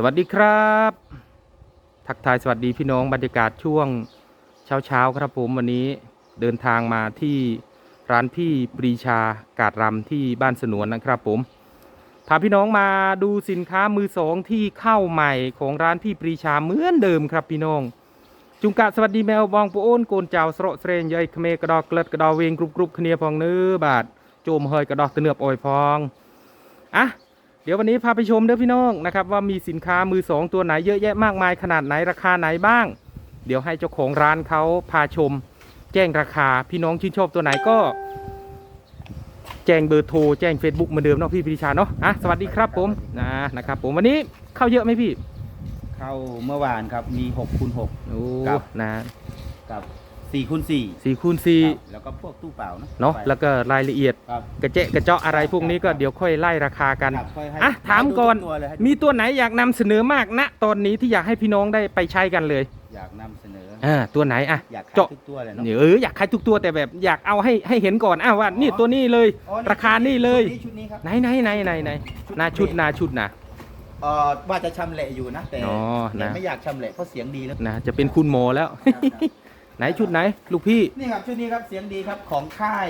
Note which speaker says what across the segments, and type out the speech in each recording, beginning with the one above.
Speaker 1: สวัสดีครับ ทักทายสวัสดีพี่น้องบรรยากาศช่วงเช้าเช้าครับผมวันนี้เดินทางมาที่ร้านพี่ปรีชากาดรำที่บ้านสนวนนะครับผมพาพี่น้องมาดูสินค้ามือสองที่เข้าใหม่ของร้านพี่ปรีชาเหมือนเดิมครับพี่น้อง จุงกะสวัสดีแมวบองปูโอนโกนเจ้าสระเสรนยัยเขเมกระดอกเกล็ดกระดอเวงกรุบกรุบคเนียพองเนื้อบาดโจมเฮยกระดอกตะเนือบออยพองอะ ดี๋ยววันนี้พาไปชมเด้อพี่น้องนะครับว่ามีสินค้ามือสองตัวไหนเยอะแยะมากมายขนาดไหนราคาไหนบ้าง เดี๋ยวให้เจ้าของร้านเขาพาชม แจ้งราคาพี่น้องชื่นชอบตัวไหนก็ แจ้งเบอร์โทรแจ้ง Facebook เหมือนเดิมเนาะพี่ปรีชาเนาะอะสวัสดีครับผมนะนะครับผมวันนี้เข้าเยอะไหมพี่
Speaker 2: เข้าเมื่อวานครับมี6คูณ6
Speaker 1: โอ้
Speaker 2: ครับ
Speaker 1: นะ
Speaker 2: กับ 4คูณ4
Speaker 1: สี่คูณสี่
Speaker 2: ครับแล้วก็พวกตู้เปล่าเนาะ
Speaker 1: เนาะ
Speaker 2: ไป
Speaker 1: แล้วก็รายละเอียด
Speaker 2: ครับ
Speaker 1: กระเจะกระเจาะอะไรพวกนี้ก็เดี๋ยวค่อยไล่ราคากัน
Speaker 2: ครับค่อยให้
Speaker 1: อะถามก่อน
Speaker 2: ให้ดูทุตัวเลยให้ดู
Speaker 1: มีตัวไหนอยากนำเสนอมากณตอนนี้ที่อยากให้พี่น้องได้ไปใช้กันเลย
Speaker 2: อยากนำเสนอ
Speaker 1: อ่าตัวไหนอะ
Speaker 2: อยากขาย
Speaker 1: เจาะ
Speaker 2: ทุกตัวเลยเนาะ
Speaker 1: เอออยากขายทุกตัวแต่แบบอยากเอาให้ให้เห็นก่อนอ้าวว่านี่ตัวนี้เลย
Speaker 2: อ๋อ
Speaker 1: ราคานี่เลย
Speaker 2: ชุดนี้ชุดนี้ครับ
Speaker 1: ไหนไหนไหนไหนไหนหนาชุดหนาชุดนะ
Speaker 2: เอ่อว่าจะชำแหละอยู่นะแต่
Speaker 1: อ๋อ
Speaker 2: แต่
Speaker 1: นะ
Speaker 2: ไม่อยากชำแหละเพราะเสียงดีแล้ว
Speaker 1: นะจะเป็นคุณหมอแล้ว
Speaker 2: ครับครับ
Speaker 1: ไหนชุดไหน ลูกพี่
Speaker 2: นี่ครับชุดนี้ครับเสียงดีครับของค่าย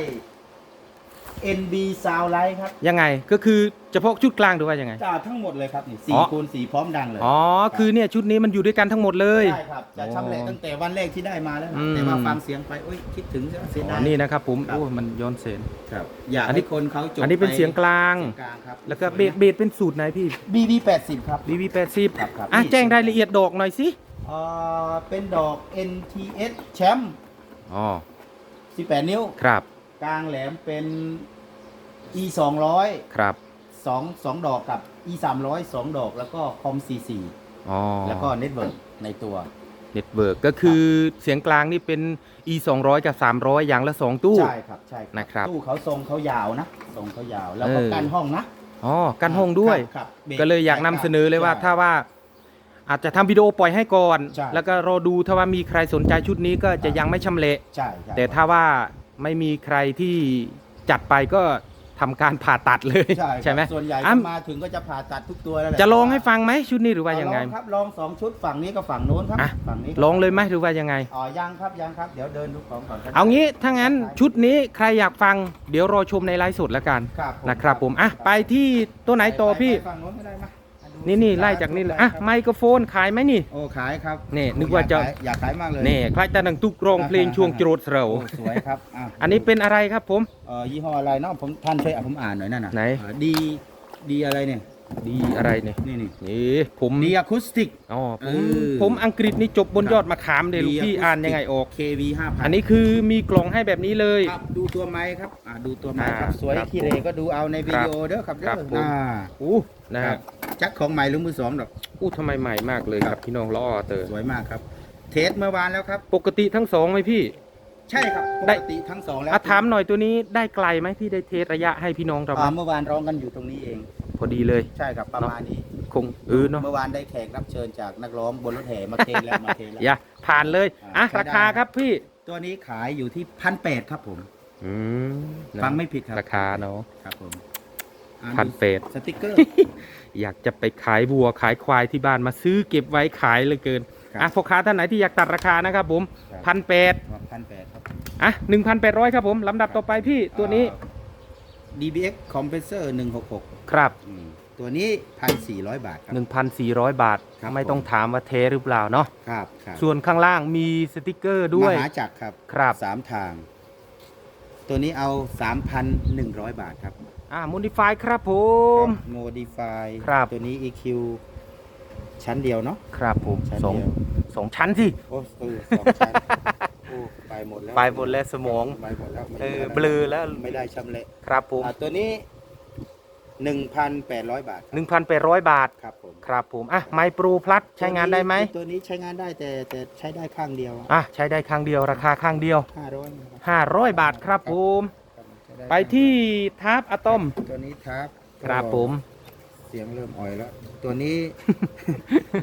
Speaker 2: NB Sound Light ครับ
Speaker 1: ยังไงก็คือเฉพาะชุดกลางหรือว่ายังไง
Speaker 2: จ่าทั้งหมดเลยครับนี่
Speaker 1: อ๋
Speaker 2: สี่
Speaker 1: อ
Speaker 2: คูณสี่พร้อมดังเลย
Speaker 1: อ๋อคือเนี่ยชุดนี้มันอยู่ด้วยกันทั้งหมดเลย
Speaker 2: ใช่ครับจะชำแหละตั้งแต่วันแรกที่ได้มาแล้วนะ
Speaker 1: อืม
Speaker 2: แต่ว่าฟังเสียงไปโอ้ยคิดถึงเสีย
Speaker 1: อ๋
Speaker 2: ดา
Speaker 1: อยนี่นะครับผม
Speaker 2: ครับ
Speaker 1: โอ้มันย้อนเสียง
Speaker 2: ครับอยาก
Speaker 1: อันนี้
Speaker 2: ให้คนเขาจด
Speaker 1: อันนี้เป็นเสียงกลาง
Speaker 2: เสียงกลางครับ
Speaker 1: แล้วก็เบสเบสเป็นสูตรไหนพี่
Speaker 2: BB 80ครับ
Speaker 1: BB 80
Speaker 2: ครับครับ
Speaker 1: อะ
Speaker 2: นี่
Speaker 1: แจ้งรายละเอียดดอกหน่อยสิ
Speaker 2: เอ่อเป็นดอก NTS แชมป์
Speaker 1: อ๋อ
Speaker 2: 18 นิ้ว
Speaker 1: ครับ
Speaker 2: กลางแหลมเป็น E 200
Speaker 1: ครับ
Speaker 2: 2 2ดอกกับ E 300 2ดอกแล้วก็คอม44
Speaker 1: อ๋อ
Speaker 2: แล้วก็เน็ตเวิร์กในตัว
Speaker 1: เน็ตเวิร์กก็คือเสียงกลางนี่เป็น e 2 0 0กับ 300 อย่างละ 2 ตู้
Speaker 2: ใช่ครับใช่
Speaker 1: นะครับ
Speaker 2: ตู้เขาทรงเขายาวนะทรงเขายาว แล้วก็
Speaker 1: เออ
Speaker 2: กั้นห้องนะ
Speaker 1: อ๋อกันห้องด้วย
Speaker 2: ครับครับบร
Speaker 1: ก็เลยอยากนำเสนอเลยว่า
Speaker 2: ใช่
Speaker 1: ถ้าว่า อาจจะทำวิดีโอปล่อยให้ก่อน
Speaker 2: ใช่
Speaker 1: แล้วก็รอดูถ้าว่ามีใครสนใจชุดนี้ก็จะยังไม่ชำเละ
Speaker 2: ใช่ใช่
Speaker 1: แต่ถ้าว่าไม่มีใครที่จัดไปก็ทำการผ่าตัดเลย
Speaker 2: ใช่ครับ
Speaker 1: ใช่ไหม
Speaker 2: ส่วนใหญ่
Speaker 1: อะ
Speaker 2: ก็มาถึงก็จะผ่าตัดทุกตัวแล้วแหละ
Speaker 1: จะลองให้ฟังไหมชุดนี้หรือว่ายังไง
Speaker 2: ลองครับลองสองชุดฝั่งนี้กับฝั่งโน้นครับ
Speaker 1: อะ
Speaker 2: ฝั่งนี้
Speaker 1: ลองเลยไหมหรือว่ายังไง
Speaker 2: อ๋อยังครับยังครับเดี๋ยวเดินดูของก่อนครับ
Speaker 1: เอางี้ถ้างั้นชุดนี้ใครอยากฟัง เดี๋ยวรอชมในไลฟ์สดแล้วกัน
Speaker 2: ครับผม
Speaker 1: นะครับผมอะไปที่ตัวไหนต่อพี่
Speaker 2: ไปฝั่งโน้นก็ได้มาดู
Speaker 1: นี่นี่
Speaker 2: สิค้
Speaker 1: ไล่จากนี่เลยอะไมโครโฟนขายไหมนี่
Speaker 2: โอ้ขายครับ
Speaker 1: นี่นึกว่าจะ
Speaker 2: อยขยอยากขายมากเลย
Speaker 1: นี่ใครจะนังตุกร้องเพลงช่วงโจรดเรา
Speaker 2: โอ้สวยครับอะ
Speaker 1: อันนี้เป็นอะไรครับผม
Speaker 2: เอ่อยี่ห้ออะไรเนาะผมท่านช่วยอะผมอ่านหน่อยนั่นน่ะ
Speaker 1: ไหน
Speaker 2: อ่าดีดีอะไรเนี่ย
Speaker 1: ดีอะไรเนี่ย
Speaker 2: นี่นี่
Speaker 1: นี่ผม
Speaker 2: ดีอะคูสติก
Speaker 1: อ๋อผม
Speaker 2: เออ
Speaker 1: ผมอังกฤษนี่จบบนยอดมะขามเลยลูกพี่อ่านยังไงออก
Speaker 2: KV 5,000
Speaker 1: อันนี้คือมีกล่องให้แบบนี้เลย
Speaker 2: ครับดูตัวไม้ครับอ่าดูตัวไม้ครับ
Speaker 1: อ่า
Speaker 2: สวย
Speaker 1: ครับ
Speaker 2: ขี้เหรก็ดูเอาในวิดีโอเด้อครับเด้
Speaker 1: ครั
Speaker 2: อบ
Speaker 1: ผม
Speaker 2: อ่า
Speaker 1: อู้นะ
Speaker 2: ค
Speaker 1: ค
Speaker 2: รั
Speaker 1: รั
Speaker 2: บบจักของใหม่หรือมือสองดอก
Speaker 1: อู้ทำไมใหม่มากเลยค
Speaker 2: ครั
Speaker 1: รับบพี่น้องล้อเตอร์
Speaker 2: สวยมากครับ เทสเมื่อวานแล้วครับ
Speaker 1: ปกติทั้งสองไหมพี่
Speaker 2: ใช่ครับป
Speaker 1: ได้
Speaker 2: กติทั้งสองแล้ว
Speaker 1: อะถามหน่อยตัวนี้ได้ไกลไหมพี่ได้เทสระยะให้พี่น้องเราไหม
Speaker 2: อ่าเมื่อวานร้องกันอยู่ตรงนี้เอง
Speaker 1: พอดีเลย
Speaker 2: ใช่ครับประมาณนี้
Speaker 1: คงเออเนาะ
Speaker 2: เมื่อวานได้แขกรับเชิญจากนักร้องบนรถแห่มาเทนแล้วมาเทนแล้ว
Speaker 1: อย่าผ่านเลยอะ
Speaker 2: ใช้
Speaker 1: รา
Speaker 2: ได้
Speaker 1: คาครับพี่
Speaker 2: ตัวนี้ขายอยู่ที่พันแปดครับผม
Speaker 1: อืมนะ
Speaker 2: ฟังไม่ผิดครับ
Speaker 1: ราคาเนาะ
Speaker 2: ครับผมอ่า
Speaker 1: พัน
Speaker 2: ดู
Speaker 1: เปด
Speaker 2: สติกเกอร์
Speaker 1: อยากจะไปขายวัวขายควายที่บ้านมาซื้อเก็บไว้ขายเลยเกิน
Speaker 2: ครับ
Speaker 1: อะพ่อค้าท่านไหนที่อยากตัดราคานะครับผม
Speaker 2: ครับ
Speaker 1: พันแปด
Speaker 2: พันแปดครับ
Speaker 1: อะหนึ่งพันแปดร้อยครับผมลำดับต่อไปพี่ตัวนี้
Speaker 2: อ่า DBX Compressor 166
Speaker 1: ครับ
Speaker 2: อืมตัวนี้ 1,400 บาทครับ
Speaker 1: 1,400 บาท
Speaker 2: ครับ
Speaker 1: ไม่ต้อง
Speaker 2: ผม
Speaker 1: ถามว่าเทหรือเปล่าเนาะ
Speaker 2: ครับครับ
Speaker 1: ส่วนข้างล่างมีสติกเกอร์ด้วย
Speaker 2: มหาจักรครับ
Speaker 1: ครับ
Speaker 2: สามทาง ตัวนี้เอา 3,100 บาทครับ
Speaker 1: อ่ามูนิฟายครับผม
Speaker 2: โมดิฟาย
Speaker 1: ครับ
Speaker 2: ตัวนี้ EQ ชั้นเดียวเนาะ
Speaker 1: ครับผม
Speaker 2: ชั้น
Speaker 1: สอง
Speaker 2: เดียว
Speaker 1: สองชั้นสิ
Speaker 2: โอ้เออสองชั้นโอ้ ไปหมดแล้ว
Speaker 1: ไปหมดแล้วสมอง
Speaker 2: ไปหมดแล้ว
Speaker 1: เออเบลอแล้ว
Speaker 2: ไม่ได้ชำเละ
Speaker 1: ครับผม
Speaker 2: อะตัวนี้1,800บาทครับ
Speaker 1: 1,800 บาท
Speaker 2: ครับผม
Speaker 1: ครับผมอะไมโปรพลัสใช้งานได้ไหม
Speaker 2: ตัวนี้ใช้งานได้แต่แต่ใช้ได้ข้างเดียว
Speaker 1: อะใช้ได้ครั้งเดียวราคาข้างเดียว
Speaker 2: 500นะครับ
Speaker 1: 500 บาทครับผม
Speaker 2: ครับใช้ด้
Speaker 1: ไปที่ทาร์ปอะตอม
Speaker 2: ตัวนี้ทับ
Speaker 1: ครับผม
Speaker 2: เสียงเริ่มอ่อยแล้ว ตัวนี้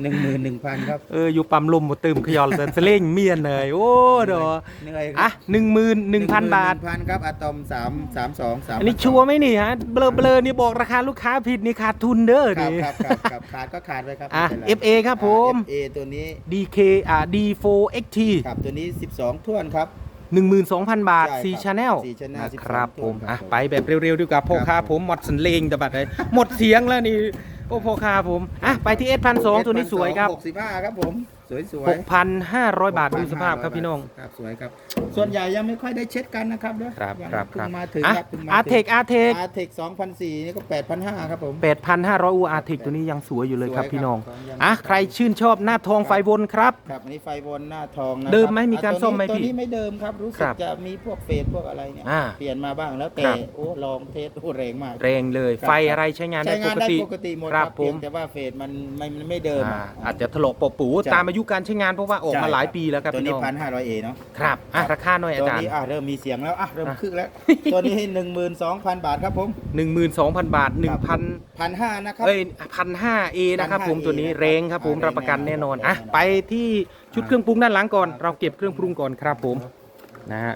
Speaker 2: หนึ่งหมื่นหนึ่งพันครับ
Speaker 1: เอออยู่ปั๊มลมบ่ตื่มขยอลเดินสเล่งเมียนเลย โอ้ดอ
Speaker 2: เหนื่อย
Speaker 1: อะหนึ่งหมื่นหนึ่งพันบาท
Speaker 2: พันครับอะตอมสามสามสองสาม
Speaker 1: อันนี้ชัวร์ไหมนี่ฮะเบลอเบลอนี่บอกราคาลูกค้าผิดนี่ขาดทุนเด้อ
Speaker 2: ครับ
Speaker 1: นี่
Speaker 2: ครับครับครับขาดก็ขาดไปครับ
Speaker 1: อะ
Speaker 2: ไม่เป็นไร
Speaker 1: FA ครับผม
Speaker 2: อ่า FA ตัวนี้
Speaker 1: DK อ่า D4 XT
Speaker 2: ครับตัวนี้ 12ท่วนครับ
Speaker 1: 12,000 บาท
Speaker 2: ใช่ครับ
Speaker 1: 4 Channel
Speaker 2: 4 Channel
Speaker 1: นะครับ
Speaker 2: 12
Speaker 1: ผม
Speaker 2: ครับ
Speaker 1: อะ
Speaker 2: ผม
Speaker 1: ไปแบบเร็วๆดีกว่าพ่อค้า
Speaker 2: ครับ
Speaker 1: ผมหมดสันเลงแต่บัดเลยหมดเสียงแล้วนี่โอ้พ่อค้าผมอะไปที่ S1200 ตัวนี้สวยครับ
Speaker 2: 65ครับผม สวยสวย
Speaker 1: 6,500 บาทดูสภาพครับพี่น้อง
Speaker 2: ครับสวยครับ ส่วนใหญ่ยังไม่ค่อยได้เช็ดกันนะครับเด้อ
Speaker 1: ครับ
Speaker 2: ยัง
Speaker 1: ครับค
Speaker 2: เพิ่
Speaker 1: รับ
Speaker 2: งมาถึง
Speaker 1: อะ
Speaker 2: ครับเพิ่งมา
Speaker 1: อาร์เทคอาร์เทค
Speaker 2: อาร์เทค2004นี่ก็8,500ครับผม
Speaker 1: 8,500 อูอาร์เทคตัวนี้ยังสวยอยู่เลยครับ
Speaker 2: สวยครับ
Speaker 1: พี่น้อง
Speaker 2: ของยัง
Speaker 1: อะใครชื่นชอบหน้าทองไฟวนครับ
Speaker 2: ครับอันนี้ไฟบนหน้าทองนะ
Speaker 1: เดิมไหม
Speaker 2: ครับ
Speaker 1: มีการ
Speaker 2: อะ
Speaker 1: ซ่อมไหม
Speaker 2: ตัว
Speaker 1: พี่
Speaker 2: นี้ไม่เดิมครับ รู้สึ
Speaker 1: ค
Speaker 2: ก
Speaker 1: รับ
Speaker 2: จะมีพวกเฟสพวกอะไรเนี่ย
Speaker 1: อ่า
Speaker 2: เปลี่ยนมาบ้างแล้วแต่
Speaker 1: ครับ
Speaker 2: โอ้ลองเทสโอ้แรงมาก
Speaker 1: แรงเลย
Speaker 2: ครับ
Speaker 1: ไฟอะไรใช้งานได้
Speaker 2: ใช้
Speaker 1: ป
Speaker 2: งาน
Speaker 1: ก
Speaker 2: ได้
Speaker 1: ติ
Speaker 2: ปกติหมด
Speaker 1: ค
Speaker 2: ค
Speaker 1: รั
Speaker 2: รั
Speaker 1: บบผม
Speaker 2: เพียงแต่ว่าเฟสมันไม่มันไม่เดิม
Speaker 1: อ่า
Speaker 2: อะ
Speaker 1: อาจจะถลอกปอปู
Speaker 2: ใช่
Speaker 1: ตามอายุการใช้งานเพราะว่าออกมาหลายปีแล้วครับ
Speaker 2: ตัว
Speaker 1: พี่
Speaker 2: นี้
Speaker 1: น้อง
Speaker 2: พันห้าร้อยเอเนาะ
Speaker 1: ครับอะราคาหน่อยอา
Speaker 2: ตัว
Speaker 1: จารย์
Speaker 2: นี้อะเริ่มมีเสียงแล้วอะเริ่ม
Speaker 1: อะ
Speaker 2: คึกแล้ว ตัวนี้หนึ่งหมื่นสองพันบาทครับผม
Speaker 1: 12,000 บาท 1,000
Speaker 2: พันห้านะครับ
Speaker 1: เอ้ยพันห้าเอนะครับผม
Speaker 2: 1,500
Speaker 1: ตัวนี้
Speaker 2: นะครับ
Speaker 1: แรงครับผม
Speaker 2: อ่า
Speaker 1: รับประกันแน่นอน
Speaker 2: แรง
Speaker 1: อะ
Speaker 2: แน่นอน
Speaker 1: ไปที่ชุดเครื่องปรุงด้านหลังก่อน เราเก็บเครื่องปรุงก่อนครับผมนะฮะ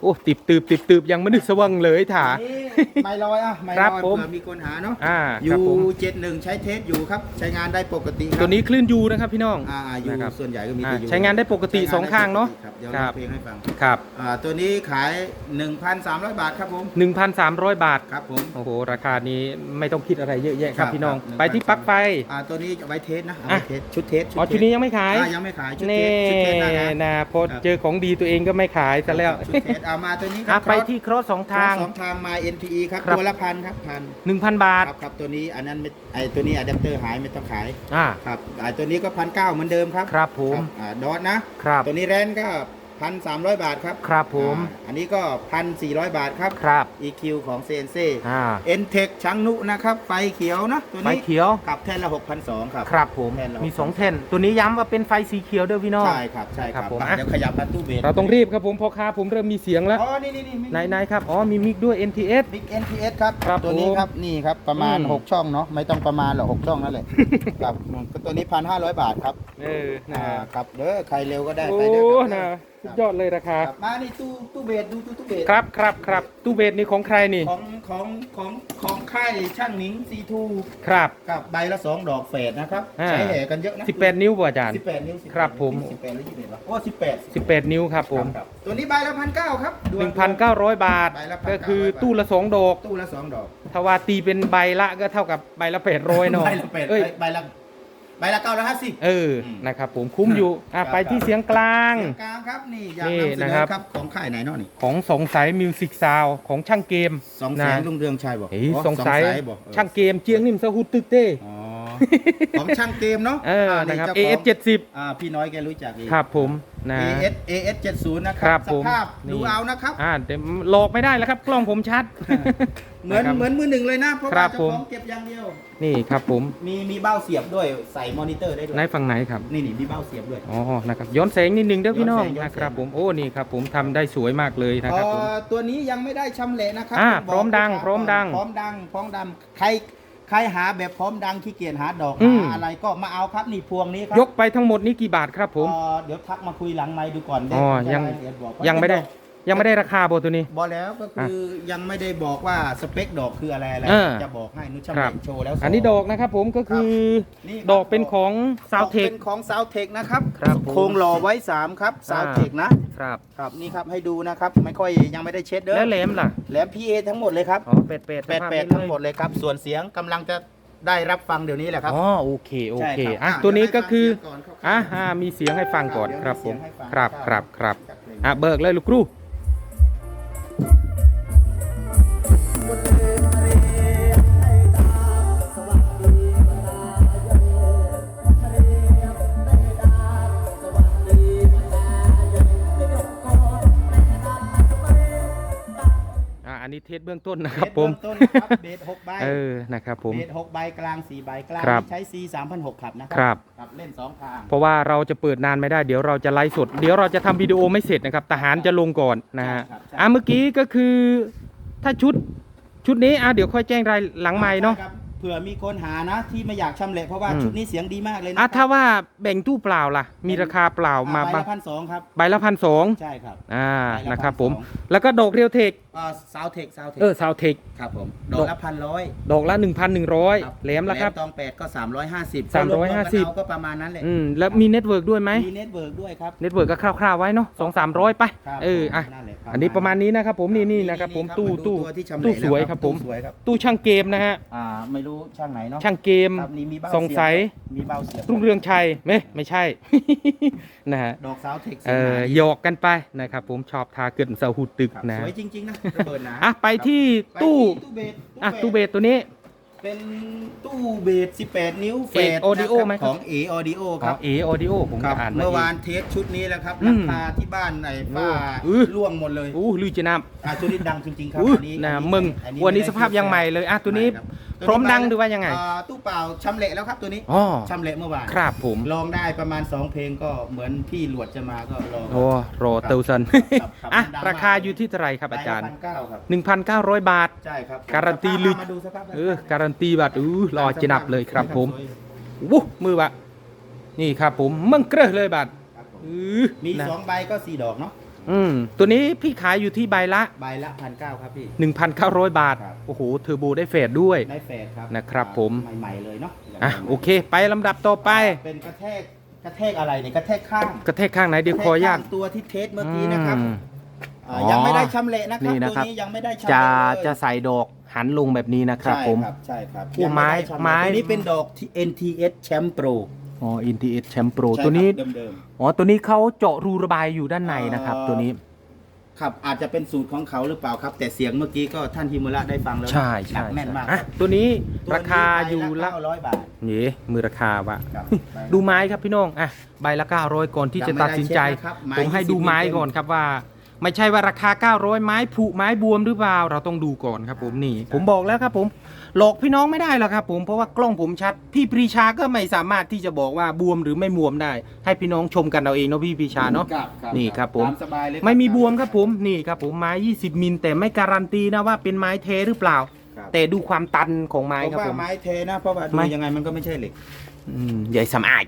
Speaker 1: โอ้ติบตืบติบตืบยังไม่นึกสว่างเลยถ่า
Speaker 2: นี่ ไม่ลอยอะไม่
Speaker 1: ค
Speaker 2: ล
Speaker 1: รั
Speaker 2: อบย
Speaker 1: ผม
Speaker 2: เผื่อมีคนหาเนาะ
Speaker 1: อ่า
Speaker 2: อ
Speaker 1: ครับ
Speaker 2: ยู่
Speaker 1: ผม
Speaker 2: เจ็ดหนึ่งใช้เทสอยู่ครับ ใช้งานได้ปกติครับ
Speaker 1: ตัวนี้คลื่นยูนะครับพี่น้อง
Speaker 2: อ่าอยู่
Speaker 1: นะครับ
Speaker 2: ส่วนใหญ่ก็มี
Speaker 1: อ่า
Speaker 2: แต่อยู่
Speaker 1: ใช้งานได้ปกติ
Speaker 2: ใช้
Speaker 1: สองข้างเนาะ
Speaker 2: ได้ปกติครับเดี๋ยว
Speaker 1: ครั
Speaker 2: เรา
Speaker 1: บ
Speaker 2: เพลงให้ฟัง
Speaker 1: ครับ
Speaker 2: อ่าตัวนี้ขาย 1,300 บาทครับผม
Speaker 1: 1,300 บาท
Speaker 2: ครับผม
Speaker 1: โอ้โห ราคานี้ไม่ต้องคิดอะไรเยอะแยะครับ
Speaker 2: ครับ
Speaker 1: พี่น้อง
Speaker 2: ครับ
Speaker 1: ไปที่ปลั๊กไฟ
Speaker 2: อ่าตัวนี้จะไว้เทสนะเอา
Speaker 1: อะ
Speaker 2: ไว้เทสชุดเทส
Speaker 1: อ๋อชุดนี้ยังไม่ขาย
Speaker 2: อ่ายังไม่ขายชุดเท
Speaker 1: นี่
Speaker 2: สชุดเทสหนะนะ
Speaker 1: นะพอ
Speaker 2: ครับ
Speaker 1: เจอของดีตัวเองก็ไม่ขายซะแล้ว
Speaker 2: ชุดเทสเอามาตัวนี้ค
Speaker 1: อะ
Speaker 2: รั
Speaker 1: ไปที่ครอสสองทาง
Speaker 2: สองทางมา NPE ครับ
Speaker 1: ครับ
Speaker 2: ตัวละพันครับพัน
Speaker 1: 1,000บาท
Speaker 2: ครับครับตัวนี้อันนั้นไม่ไอตัวนี้อะแดปเตอร์หายไม่ต้องขาย
Speaker 1: อ่า
Speaker 2: ครับไอตัวนี้ก็พันเก้าเหมือนเดิมครับ
Speaker 1: ครับผม
Speaker 2: อ่าดอทนะ
Speaker 1: ครับ
Speaker 2: ตัวนี้แรนก็ พันสามร้อยบาทครับ
Speaker 1: ครับผม
Speaker 2: อ่าอันนี้ก็พันสี่ร้อยบาทครับ
Speaker 1: ครับ
Speaker 2: EQ ของ CNC
Speaker 1: อ่า
Speaker 2: n t e c h ช้างนุนะครับ ไฟเขียวนะตัว
Speaker 1: ไฟ
Speaker 2: นี้
Speaker 1: เขียว
Speaker 2: กับแท่นละ 6,200 ครับ
Speaker 1: ครับผม
Speaker 2: แท่นละ
Speaker 1: มีสองแท่นตัวนี้ย้ำว่าเป็นไฟสีเขียวเด้อพี่น้อง
Speaker 2: ใช่ครับ ใช่ค
Speaker 1: ครั
Speaker 2: รับบ
Speaker 1: ผม
Speaker 2: อะ
Speaker 1: อะ
Speaker 2: เดี๋ยวขยับมาตู้เบส
Speaker 1: เราต้องรีบครับผมพ่อค้าผมเริ่มมีเสียงแล้ว
Speaker 2: อ๋อ นี่นี่นี่
Speaker 1: ไหนไหนครับ อ๋อ มีมิกด้วย NTS
Speaker 2: บิ๊ก NPS ครับ
Speaker 1: ครับ
Speaker 2: ตัวนี้
Speaker 1: ผม
Speaker 2: ครับ นี่ครับ ประมาณ
Speaker 1: อืม
Speaker 2: 6 ช่องเนาะ ไม่ต้องประมาณหรอก6ช่องนั่นแหละ ครับก็ตัวนี้ 1,500 บาทครับ
Speaker 1: เออนะ
Speaker 2: อ่าครับเด้อใครเร็วก็ได้
Speaker 1: โอ้
Speaker 2: ไปเด้อครับ
Speaker 1: นะ
Speaker 2: ค
Speaker 1: สุ
Speaker 2: รั
Speaker 1: ด
Speaker 2: บ
Speaker 1: ยอดเลยราคา
Speaker 2: ครับมานี่ตู้ตู้เบสดูตู้ตู้เบส
Speaker 1: ครับครับครับตู้เบสนี่ของใครนี่
Speaker 2: ของของของของค่ายช่างหนิงซีทู
Speaker 1: ครับ
Speaker 2: กับใบละ2ดอกเฟดนะครับ
Speaker 1: อ่า
Speaker 2: ใช้แห่กันเยอะนะ
Speaker 1: 18 นิ้วป่ะอาจารย์
Speaker 2: 18นิ้ว18
Speaker 1: ครับผม
Speaker 2: 18หรือ21วะโอ้18
Speaker 1: 18 นิ้วครับผม
Speaker 2: ครับตัวนี้ใบละพันเก้าครับด่วน
Speaker 1: 1,900 บาท
Speaker 2: ใบละ1,900
Speaker 1: ก็คือตู้ละสองดอก
Speaker 2: ตู้ละสองดอก
Speaker 1: ถ้าว่าตีเป็นใบละก็เท่ากับใบละ800เนาะ
Speaker 2: ใบละเป็ด
Speaker 1: เอ้ย
Speaker 2: ใบละ ใบละเก้าละห้าสิบ
Speaker 1: เออ
Speaker 2: อืม
Speaker 1: นะครับผมคุ้มอยู่อะ
Speaker 2: ครับ
Speaker 1: ไปที่เสียงกลาง
Speaker 2: เสียงกลางครับนี่อยาก
Speaker 1: นี่
Speaker 2: นำเสน
Speaker 1: นะ
Speaker 2: อ
Speaker 1: ครับ
Speaker 2: ครับของค่ายไหนเนาะนี่
Speaker 1: ของสงสัยมิวสิกซาวของช่างเกม
Speaker 2: สองแส
Speaker 1: นะ
Speaker 2: นลุงเรืองชัยบอก
Speaker 1: เฮ้ย
Speaker 2: อ๋อ
Speaker 1: สงสัย
Speaker 2: บอกเออ
Speaker 1: ช่างเกมเจียงนิ่มสะหุดตึกเต้
Speaker 2: อ๋อ ของช่างเกมเนาะ
Speaker 1: เออนะครับ
Speaker 2: เจ้าของ
Speaker 1: AS 70
Speaker 2: อ่าพี่น้อยแกรู้จักดี
Speaker 1: ครับผมนะ
Speaker 2: AS AS 70นะค
Speaker 1: ครั
Speaker 2: รับส
Speaker 1: ผม
Speaker 2: ภาพ
Speaker 1: นี่
Speaker 2: ดูเอานะครับ
Speaker 1: อ่าเดี๋ยวหลอกไม่ได้แล้วครับ กล้องผมชัด
Speaker 2: เหมือน
Speaker 1: นะครับ
Speaker 2: เหมือนมือหนึ่งเลยนะเพราะ
Speaker 1: ครั
Speaker 2: ว่า
Speaker 1: บ
Speaker 2: เจ้า
Speaker 1: ผม
Speaker 2: ของเก็บอย่างเดียว
Speaker 1: นี่ครับผม
Speaker 2: มีมีเบ้าเสียบด้วยใส่มอนิเตอร์ได้ด้วย
Speaker 1: ในฝั่งไหนครับ
Speaker 2: นี่นี่มีเบ้าเสียบด้วย
Speaker 1: อ๋อนะครับย้อนแสงนิดนึงเด้อพี่น้อง
Speaker 2: ย้อนแสงย้อนแสง
Speaker 1: นะครับผมโอ้นี่ครับผมทำได้สวยมากเลยนะครับผม
Speaker 2: เอ่อตัวนี้ยังไม่ได้ชำแหละนะครั
Speaker 1: อ่า
Speaker 2: ต้งบก
Speaker 1: พร้อมดัง
Speaker 2: ลูกค้า
Speaker 1: พร้อมดัง
Speaker 2: พร้อมดังพร้อมดังใคร ใครหาแบบพร้อมดังขี้เกียจหาดอก
Speaker 1: อืม
Speaker 2: หาอะไรก็มาเอาครับนี่พวงนี้ครั
Speaker 1: ยกไปทั้งหมดนี้กี่บาทครับผม
Speaker 2: เอ่อเดี๋ยวทักมาคุยหลังไมค์ดูก่อน
Speaker 1: อ๋อ
Speaker 2: ได้
Speaker 1: ยัง
Speaker 2: รายละเอียดบอกว่า
Speaker 1: ยังไม่ได้ ยังไม่ได้ราคาโบตัวนี้
Speaker 2: บอกแล้วก็คือยังไม่ได้บอกว่าสเปคดอกคืออะไรอะไร
Speaker 1: เออ
Speaker 2: จะบอกให้นุชชำ
Speaker 1: ครั
Speaker 2: แห
Speaker 1: บ
Speaker 2: ละโชว์แล้ว
Speaker 1: อันนี้ดอกนะครับผมก็คือ
Speaker 2: นี่ครับ
Speaker 1: ดอกเป็นของซาวเทค
Speaker 2: เป็นของซาวเทคนะครับ
Speaker 1: ครับผม
Speaker 2: โครงหล่อไว้สามครับซาวเทคนะครับ ครับนี่ครับให้ดูนะครับไม่ค่อยยังไม่ได้เช็ดเด้อ
Speaker 1: แล้วแหลมล่ะ
Speaker 2: แหลม PA ทั้งหมดเลยครับ
Speaker 1: อ๋อเป็ดเป็ด
Speaker 2: แปดแปดทั้งหมดเลยครับ ส่วนเสียงกำลังจะได้รับฟังเดี๋ยวนี้แหละครับ
Speaker 1: อ๋อโอเคโอเค
Speaker 2: ใช่ครับ
Speaker 1: อะ
Speaker 2: อะ
Speaker 1: ตัวนี้ก็คือ
Speaker 2: เดี๋ยวให้ฟังเสียงก่อนครับ
Speaker 1: อะอะมีเสียงให้ฟังก่อน
Speaker 2: เดี๋ยว
Speaker 1: ครับผม
Speaker 2: มีเสียงให้ฟัง
Speaker 1: ครับ
Speaker 2: ครับ
Speaker 1: ครับครับ
Speaker 2: จากเพลง
Speaker 1: อะเบิกเลยลูกครู นนี้เทสเบื้องต้นนะครับผม
Speaker 2: เบสเบื้องต้นนะครับเบสหกใบ
Speaker 1: เออ นะครับผม
Speaker 2: เบสหกใบกลางสี่ใบกลาง
Speaker 1: ครับ
Speaker 2: ใช้ C สามพันหกขับนะครั
Speaker 1: ครับ
Speaker 2: ครับเล่นสองทาง
Speaker 1: เพราะว่าเราจะเปิดนานไม่ได้ เดี๋ยวเราจะไลฟ์สด เดี๋ยวเราจะทำวิดีโอไม่เสร็จนะครับ ทหารจะลงก่อนนะฮะ
Speaker 2: ใช่ครับใช่
Speaker 1: อะเมื่อกี้ก็คือ ถ้าชุดชุดนี้อะเดี๋ยวค่อยแจ้งรายหลังไม้เนาะ
Speaker 2: ครับ เผื่อมีคนหานะที่ไม่อยากชำแหละเพราะว่า
Speaker 1: อืม
Speaker 2: ชุดนี้เสียงดีมากเลยนะ
Speaker 1: อะถ้าว่าแบ่งตู้เปล่าล่ะ มีราคาเปล่ามา
Speaker 2: ใบ
Speaker 1: บ้าง
Speaker 2: ละพันสองครับ
Speaker 1: ใบละพันสอง
Speaker 2: ใช่ครับ
Speaker 1: อ่า
Speaker 2: ใบละ
Speaker 1: นะครับผม
Speaker 2: 1,200
Speaker 1: แล้วก็ดอกเรียวเทค
Speaker 2: ซาวเทคซาวเทค
Speaker 1: เออซาวเทค
Speaker 2: ครับผม
Speaker 1: ด
Speaker 2: ด
Speaker 1: อ
Speaker 2: อกกละพันร้อย
Speaker 1: ดอกละ1,100แหลมละครับ
Speaker 2: ตองแปดก็สามร้อยห้าสิบ
Speaker 1: 350
Speaker 2: ก็ประมาณนั้นแหละ
Speaker 1: อืมแล้วมีเน็ตเวิร์กด้วยไหม
Speaker 2: มีเน็ตเวิร์กด้วยครับ
Speaker 1: เน็ตเวิร์กก็คร่าวๆไว้เนาะสองสามร้อยไป
Speaker 2: ครับ
Speaker 1: เอออะ
Speaker 2: นั่นแหละคบ
Speaker 1: อันนี้ประมาณนี้นะครับผมนี่นี่นะครับผมตู้
Speaker 2: มาดู
Speaker 1: ตู้
Speaker 2: วที่ชำแหละ
Speaker 1: ตู้สวย
Speaker 2: แล้ว
Speaker 1: ครับผม
Speaker 2: ตู้สวยครับ
Speaker 1: ตู้ช่างเกมนะฮะ
Speaker 2: อ่าไม่รู้ช่างไหนเนาะ
Speaker 1: ช่างเกม
Speaker 2: ครับนี่มีเบ้า
Speaker 1: สงสัย
Speaker 2: เสีบมีเบ้าเสียบ
Speaker 1: รุ่งเรืองชัยไม่ไม่ใช่ นะฮะ
Speaker 2: ดอกซาวเทค
Speaker 1: เออหยอกกันไปนะครับผมชอบทาเกินเสาหูตึก
Speaker 2: ครับ
Speaker 1: นะ
Speaker 2: สวยจริงๆนะระเบิดนะ
Speaker 1: อะไปที่
Speaker 2: ไป
Speaker 1: ตู้
Speaker 2: ที่ตู้เบส
Speaker 1: อะตู้เบสตัวนี้
Speaker 2: เป็นตู้เบส18 นิ้วเฟ
Speaker 1: เอก
Speaker 2: ส
Speaker 1: Audio
Speaker 2: นะครับ
Speaker 1: ไหมครับ
Speaker 2: ของเอออดิโอ
Speaker 1: ข
Speaker 2: ค
Speaker 1: อ
Speaker 2: รั
Speaker 1: ง
Speaker 2: บ
Speaker 1: เอออดิโอผม
Speaker 2: ครับ
Speaker 1: ก็อ่าน
Speaker 2: เมื่อวาน
Speaker 1: ง
Speaker 2: เทสชุดนี้แล้วครับ
Speaker 1: อื
Speaker 2: รามคาที่บ้านไอ้ฝ้า
Speaker 1: อื้อ
Speaker 2: ร่วงหมดเลย
Speaker 1: อู้ลือจะน้
Speaker 2: อะตัวนี้ดังจริงๆครัำ
Speaker 1: อู้
Speaker 2: อั
Speaker 1: นะ
Speaker 2: อั
Speaker 1: มึง
Speaker 2: อั
Speaker 1: วันนี้
Speaker 2: ไม่
Speaker 1: ส
Speaker 2: ได้
Speaker 1: ภาพยังใหม่เลยอะตัวนี้
Speaker 2: ใช่คบ
Speaker 1: พร้อมดังหรือว่ายังไง
Speaker 2: อ่ตู้เปล่าชำเละแล้วครับตัวนี้
Speaker 1: อ๋อ
Speaker 2: ชำเละเมื่อวาน
Speaker 1: ครับผม
Speaker 2: ลองได้ประมาณ 2 เพลงก็เหมือนพี่หลวดจะมาก็ลอง
Speaker 1: โอ้โรเตลสัน
Speaker 2: ครับครับ
Speaker 1: อะ
Speaker 2: ดังมาก
Speaker 1: ราคาอยู่ที่เท่าไหรครับอาจารย์
Speaker 2: พันเก้าครับ
Speaker 1: 1,900 บาท
Speaker 2: ใช่ครับ
Speaker 1: การันตีลึก
Speaker 2: มาดูสภาพ
Speaker 1: เออการันตีบัตรอู้รอจะนับเลยครับผมวู้มือวะนี่ครับผมมึงเกลือเลยบัตร
Speaker 2: ครับผม
Speaker 1: อือ
Speaker 2: มี
Speaker 1: นะ
Speaker 2: สองใบก็สี่ดอกเนาะ
Speaker 1: อืมตัวนี้พี่ขายอยู่ที่ใบละ
Speaker 2: ใบละพันเก้าครับพี่
Speaker 1: 1,900 บาท
Speaker 2: ครับ
Speaker 1: โอ้โหเทอร์โบได้เฟดด้วย
Speaker 2: ได้แฟดครับ
Speaker 1: นะครับผม
Speaker 2: ใหม่ๆเลยเนาะ
Speaker 1: อะโอเค ไปลำดับต่อไป
Speaker 2: เป็นกระแทกกระแทกอะไรเนี่ยกระแทกข้าง
Speaker 1: กระแทกข้างไหนเดี๋ยวคอยาก
Speaker 2: กระแทกข้งตัวที่เทสเมื่อกี้นะครับ
Speaker 1: อืม
Speaker 2: อ่า
Speaker 1: อ๋อ
Speaker 2: ยังไม่ได้ชำเละนะครับ
Speaker 1: นี่นะ
Speaker 2: ตัว
Speaker 1: ครับ
Speaker 2: นี้ยังไม่ได้ชำเละ
Speaker 1: จะ
Speaker 2: เลย
Speaker 1: จะใส่ดอกหันลงแบบนี้นะครับ
Speaker 2: ใช่
Speaker 1: ผม
Speaker 2: ครับใช่ครับ
Speaker 1: โอ้
Speaker 2: ยัง
Speaker 1: ไม้
Speaker 2: ด้ชำเละ
Speaker 1: ไม้
Speaker 2: ตัวนี้เป็นดอกที่ NTS Champ Pro
Speaker 1: อ๋อ NTS Champ Pro
Speaker 2: ใช่
Speaker 1: ตัวนี้
Speaker 2: ครับเดิม
Speaker 1: อ๋อ ตัวนี้เขาเจาะรูระบายอยู่ด้านในนะครับ
Speaker 2: เอ่อ
Speaker 1: ตัวนี้
Speaker 2: ๆครับอาจจะเป็นสูตรของเขาหรือเปล่าครับ แต่เสียงเมื่อกี้ก็ท่านฮิมุระได้ฟังแล้ว
Speaker 1: ใช่
Speaker 2: หนั
Speaker 1: ใช่
Speaker 2: กแน่นมาก
Speaker 1: อะตัวนี้
Speaker 2: ตัวนี้
Speaker 1: ราคาอยู่ละ
Speaker 2: ใบ900 บาท
Speaker 1: นี่มือราคาวะ
Speaker 2: ครับ
Speaker 1: ดูไม้ครับพี่น้องอะใบละ900ก่อนที่
Speaker 2: ยัง
Speaker 1: จะ
Speaker 2: ไม่
Speaker 1: ตัดสินใจ
Speaker 2: ได้เช็คนะครับไม้
Speaker 1: ผมให้ดู
Speaker 2: 20
Speaker 1: ไม้
Speaker 2: เต็ม
Speaker 1: ก่อนครับว่า ไม่ใช่ว่าราคา 900 ไม้ผุไม้บวมหรือเปล่า เราต้องดูก่อนครับผมนี่ ผมบอกแล้วครับผมหลอกพี่น้องไม่ได้หรอกครับผมเพราะว่ากล้องผมชัด พี่ปรีชาก็ไม่สามารถที่จะบอกว่าบวมหรือไม่บวมได้ ให้พี่น้องชมกันเอาเองเนาะพี่ปรีชาเนาะ
Speaker 2: ครับครับ
Speaker 1: นี่ครับผม
Speaker 2: ตาสบายเลย
Speaker 1: ไม่มีบวมครับผมนี่ครับผมไม้ 20 มิลแต่ไม่การันตีนะว่าเป็นไม้เทหรือเปล่า
Speaker 2: ครับ
Speaker 1: แต่ดูความตันของไม้
Speaker 2: ผม
Speaker 1: ครับ
Speaker 2: ว่า
Speaker 1: ผม
Speaker 2: ไม้เทนะเพราะว่าดู
Speaker 1: ไม้
Speaker 2: ยังไงมันก็ไม่ใช่เหล็ก
Speaker 1: อืม ใหญ่สำอาย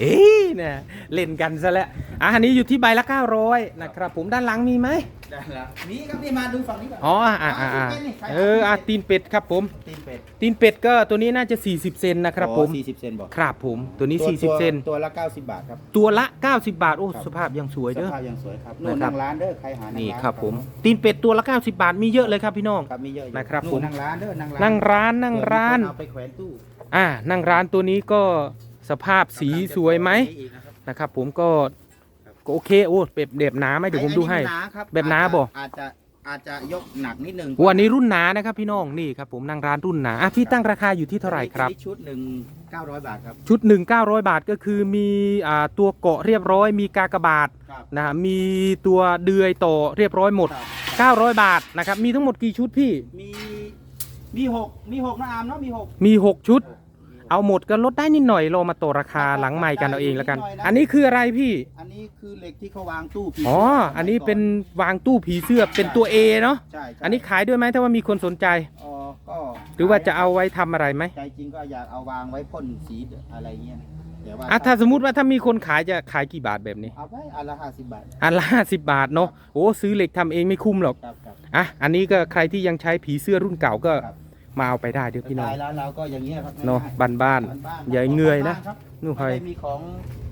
Speaker 1: เอ้ยนะเล่นกันซะแล้วอะอันนี้อยู่ที่ใบละ 900 นะครับผมด้านหลังมีไหม
Speaker 2: ได้แล้วนี่ครับนี่มาดูฝั่งนี้ก่อน
Speaker 1: อ๋ออะอะอะเอออะตีนเป็ดครับผม
Speaker 2: ตีนเป็ด
Speaker 1: ตีนเป็ดก็ตัวนี้น่าจะ 40 เซนนะครับผม
Speaker 2: สี่สิบเซนบอก
Speaker 1: ครับผมตัวนี้
Speaker 2: ตัว
Speaker 1: 40 เซน
Speaker 2: ตัวละ 90 บาทครับ
Speaker 1: ตัวละ 90 บาทโอ้
Speaker 2: ครับ
Speaker 1: สภาพยังสวย
Speaker 2: ส
Speaker 1: เด้อ
Speaker 2: ภาพยังสวยครับนู่น
Speaker 1: นะครับ
Speaker 2: นั่งร้านเด้อใครหา
Speaker 1: นี่
Speaker 2: นี่
Speaker 1: ครับผมตีนเป็ดตัวละ 90 บาทมีเยอะเลยครับพี่น้อง
Speaker 2: ครับมีเยอะอยู่
Speaker 1: นะครับ
Speaker 2: นู่
Speaker 1: ผม
Speaker 2: นั่งร้านเด้อนั่งร้าน
Speaker 1: นั่งร้านนั่งร้าน
Speaker 2: เผื่อมีคเอาไปแขวนตู้
Speaker 1: อ่านั่งร้านตัวนี้ก็สภาพสีสวยไหม
Speaker 2: อีกนะครับ
Speaker 1: นะครับผมก็ก็โอเคโอ้แบบเด็บหนาไหมเดี๋ยวผมดูให้
Speaker 2: อันนี้มันนาครับ
Speaker 1: แบบนาบ่
Speaker 2: อาจจะอาจจะยกหนักนิดนึง
Speaker 1: วันนี้รุ่นหนานะครับพี่น้องนี่ครับผมนั่งร้านรุ่นหนาอะพี่ตั้งราคาอยู่ที่เท่าไหร่ครับ
Speaker 2: อันนี้ชุดหนึ่ง900บาทครับ
Speaker 1: ชุดหนึ่ง900บาทก็คือมีอ่าตัวเกาะเรียบร้อย มีกากบาท
Speaker 2: ครับ
Speaker 1: นะฮะมีตัวเดือยต่อเรียบร้อยหมด
Speaker 2: ครับ
Speaker 1: 900 บาทนะครับมีทั้งหมดกี่ชุดพี่
Speaker 2: มี มีหกมีหกนะอามเนาะมีหก
Speaker 1: มี6ชุด เอาหมดก็ลดได้นิดหน่อยเรามาต่อราคาหลังใหม่กันเอาเองแล้วกัน อันนี้คืออะไรพี่
Speaker 2: อันนี้คือเหล็กที่เขาวางตู้ผี
Speaker 1: อ๋อ
Speaker 2: สื้
Speaker 1: อันนี้เป็นวางตู้ผีเสื้อเป็นตัว A เนาะ
Speaker 2: ใช่ใช่
Speaker 1: อันนี้ขายด้วยไหมถ้าว่ามีคนสนใจ
Speaker 2: อ๋อก็
Speaker 1: หรือว่าจะเอาไว้ทำอะไรไหม
Speaker 2: ใจจริงก็อยากเอาวางไว้พ่นสีอะไรเงี้ย แต่ว่า
Speaker 1: อะถ้าสมมติว่าถ้ามีคนขายจะขายกี่บาทแบบนี้
Speaker 2: เอาไว้อันละห้าสิบบาท
Speaker 1: อันละห้าสิบบาทเนาะโอ้ซื้อเหล็กทำเองไม่คุ้มหรอก
Speaker 2: ครับครับ
Speaker 1: อะอันนี้ก็ใครที่ยังใช้ผีเสื้อรุ่นเก่าก็
Speaker 2: ครับ
Speaker 1: มาเอาไปได้เดี๋ยวพี่น้อง
Speaker 2: สไตล์ร้านเราก็อย่างเงี้ยครับ
Speaker 1: เนาะ
Speaker 2: ง่ยๆ
Speaker 1: บ้านบ้าน
Speaker 2: บ้านๆ
Speaker 1: อย่าเงยนะ
Speaker 2: ครับ
Speaker 1: นู่นใคร
Speaker 2: ไม่ได้มีของ